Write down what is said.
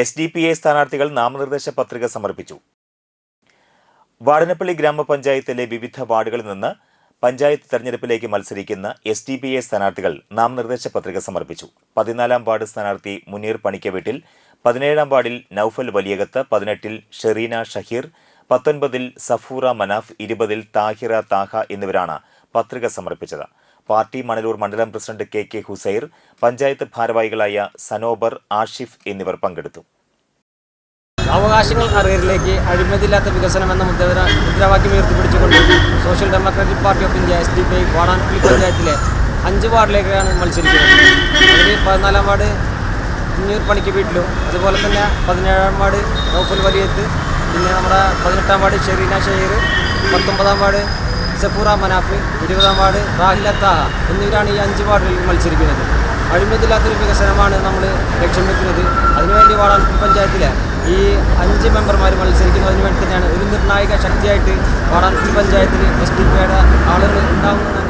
S D P I സ്ഥാനാർത്ഥികൾ നാമനിർദ്ദേശ പത്രിക സമർപ്പിച്ചു. വാടനപ്പള്ളി ഗ്രാമപഞ്ചായത്തിലെ വിവിധ വാർഡുകളിൽ നിന്ന് പഞ്ചായത്ത് തെരഞ്ഞെടുപ്പിലേക്ക് മത്സരിക്കുന്ന എസ് ഡി പി ഐ സ്ഥാനാർത്ഥികൾ നാമനിർദ്ദേശ പത്രിക സമർപ്പിച്ചു. പതിനാലാം വാർഡ് സ്ഥാനാർത്ഥി മുനീർ പണിക്കവീട്ടിൽ പതിനേഴാം വാർഡിൽ നൌഫൽ വലിയകത്ത് പതിനെട്ടിൽ ഷെറീന ഷഹീർ പത്തൊൻപതിൽ സഫൂറ മനാഫ് ഇരുപതിൽ താഹിറ താഹ എന്നിവരാണ് പത്രിക സമർപ്പിച്ചത്. പാർട്ടി മണലൂർ മണ്ഡലം president K K Husair panchayat ഭാരവാഹികളായ സനോബർ ആഷിഫ് എന്നിവർ പങ്കെടുത്തു. അവകാശങ്ങൾ അറിയറിലേക്ക് അഴിമതിയില്ലാത്ത വികസനം എന്ന മുദ്ര മുദ്രാവാക്യം ഉയർത്തിപ്പിടിച്ചുകൊണ്ട് social democratic party of India S D P I പഞ്ചായത്തിലെ അഞ്ച് വാർഡിലേക്കാണ് മത്സരിക്കുന്നത്. അതിൽ പതിനാലാം വാർഡ് കുഞ്ഞൂർ പണിക്ക് വീട്ടിലും അതുപോലെ തന്നെ പതിനേഴാം വാർഡ് ഓഫൽ വലിയത്ത് പിന്നെ നമ്മുടെ പതിനെട്ടാം വാർഡ് ഷെറീന ഷെയർ പത്തൊമ്പതാം വാർഡ് സഫൂറ മനാഫ് ഇരുപതാം വാർഡ് റാഹില താഹ എന്നിവരാണ് ഈ അഞ്ച് വാർഡുകളിൽ മത്സരിക്കുന്നത്. അഴിമതിയില്ലാത്തൊരു വികസനമാണ് നമ്മൾ ലക്ഷ്യം വെക്കുന്നത്. അതിനുവേണ്ടി വാടാനപ്പള്ളി പഞ്ചായത്തിലെ ഈ അഞ്ച് മെമ്പർമാർ മത്സരിക്കുന്നതിന് വേണ്ടി തന്നെയാണ് ഒരു നിർണായക ശക്തിയായിട്ട് വാടാനപ്പള്ളി പഞ്ചായത്തിൽ എസ് ഡി പിയുടെ ആളുകൾ ഉണ്ടാകുമെന്ന്